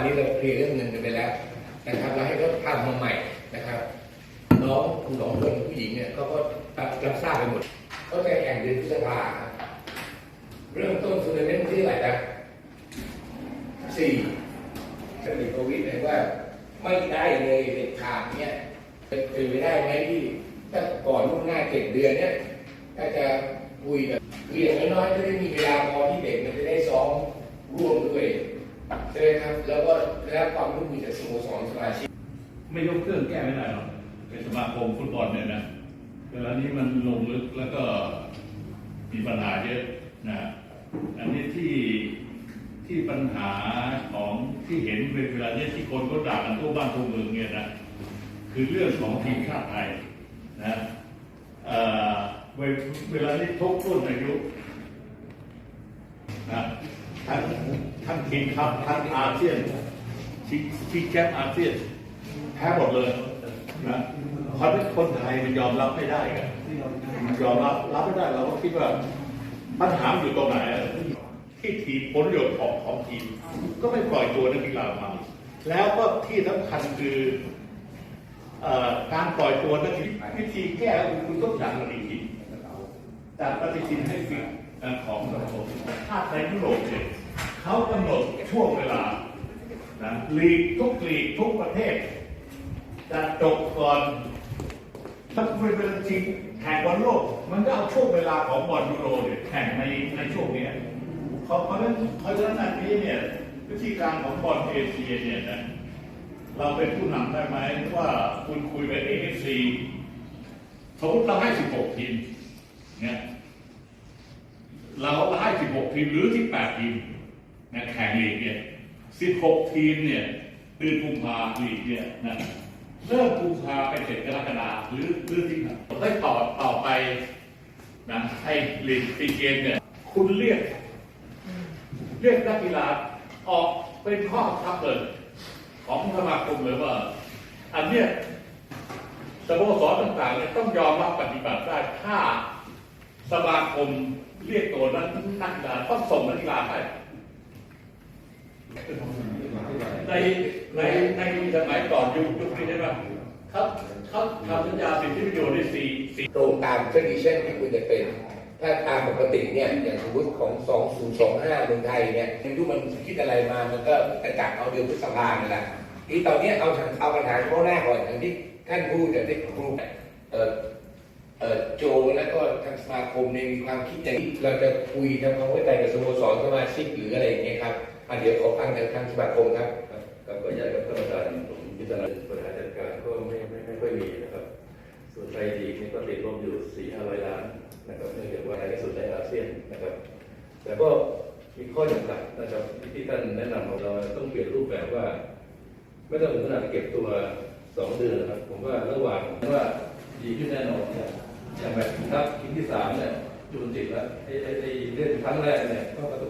อันนี้เราเคลียร์เรื่องเงินกันไปแล้วนะครับเราให้เขาทำมาใหม่นะครับ น้องคุณสองคนผู้หญิงเนี่ยเขาก็รับทราบไปหมดก็จะแข่งเดือนพฤษภาเริ่มต้นทัวร์นเมนที่เท่าไหร่นะสี่จะติดโควิดเลยว่าไม่ได้เลยเด็ดขาดเนี่ยเป็นไปได้ไหมที่ถ้าก่อนล่วงหน้าเจ็ดเดือนเนี่ยถ้าจะคุยกับคืออย่างน้อยๆจะได้มีเวลา ความร่วมมือจากสโมสรสมาชิกไม่ยกเครื่องแก้ไม่ได้หรอกเป็นสมาคมฟุตบอลเนี่ยนะเวลานี้มันลงลึกแล้วก็มีปัญหาเยอะนะอันนี้ที่ที่ปัญหาของที่เห็นเวลาเนี้ที่คนก็ด่ากันทั่วบ้านทั่วเมืองเนี่ยนะคือเรื่องของทีมชาติไทยนะเออเวเวลานี้ทุกรุ่นอายุนะทั้งทั้งทีมครับทั้งอาเซียน ชิงชิงแชมป์อาเซียนแพ้หมดเลยนะเพราะคนไทยมันยอมรับไม่ได้กันมันยอมรับรับไม่ได้เราก็คิดว่าปัญหาอยู่ตรงไหนที่ทีมผลประโยชน์ของของทีม ก็ไม่ปล่อยตัวนักกีฬามา แล้วก็ที่สำคัญคือการปล่อยตัวนักกีฬาวิธีแก้คุณต้องจัดปฏิทินจัดปฏิทินให้ฟิกของสังคมถ้าในยุโรปเนี่ยเขากำหนดช่วงเวลา นะลีกทุกลีกทุกประเทศ จะจบก่อนถ้าเป็นเป็นจริงแข่งบอลโลก มันก็เอาช่วงเวลาของบอลยูโรเนี่ยแข่งในในช่วงเนี้ยเพราะเพราะนั้นเพราะฉะนั้นอันนี้เนี่ยวิธีการของบอลเอเชียเนี่ยนะเราเป็นผู้นำได้ไหมว่าคุณคุยไปเอฟซีสมมติเราให้ 16 ทีมเนี่ยเราให้ 16 ทีมหรือที่8ทีมนะแข่งลีกเนี่ย 16 ทีมเนี่ยเดือนกุมภาลีกเนี่ยนะเริ่มกุมภาไปเสร็จกรกฎาหรือหรือที่ได้ต่อต่อไปนะไอ้ลีกซีเกมเนี่ยคุณเรียก เรียกนักกีฬาออกเป็นข้อบังคับเลยของสมาคมเลยว่า อันเนี้ยสโมสรต่างๆเนี่ยต้องยอมรับปฏิบัติได้ถ้าสมาคมเรียกตัวนั้นนักกีฬาต้องส่งนักกีฬาไป ในในในสมัยก่อนยุคยุคนี้ใช่ไหมเขาเขาทำสัญญาสิทธิประโยชน์ในสี่สี่ตรงตาม tradition ที่ควรจะเป็น ถ้าตามปกติเนี่ยอย่างสมมติของ 2025เมืองไทยเนี่ยไม่รู้มันคิดอะไรมามันก็กระจักเอาเดือนพฤษภานั่นแหละทีตอนนี้เอาเอาปัญหาเฉพาะหน้าก่อนอย่างที่ท่านพูดอย่างที่ครูเอ่อเอ่อโจแล้วก็ทางสมาคมเนี่ยมีความคิดอย่างเราจะคุยทำความเข้าใจกับสโมสรสมาชิกหรืออะไรอย่างเงี้ยครับอะเดี๋ยวขอฟังจากทางสมาคมครับ ครับครับขออนุญาตครับท่านประธานผมพิจารณาบริหารจัดการก็ไม่ไม่ไม่ค่อยมีนะครับ ส่วนไทยลีนี่ก็ติดลบอยู่4ี่ห้าร้อยล้านนะครับเนื่องจากว่าในที่สุดในอาเซียนนะครับ แต่ก็มีข้อจำกัดนะครับที่ท่านแนะนำของเราต้องเปลี่ยนรูปแบบว่า ไม่ต้องถึงขนาดเก็บตัวสองเดือนนะครับ ผมว่าระหว่างว่าดีขึ้นแน่นอนเนี่ยอย่างแบบครับทีมที่สามเนี่ยจุนติดแล้วไอ้ไอ้ไอ้เล่นครั้งแรกเนี่ยก็ประสบ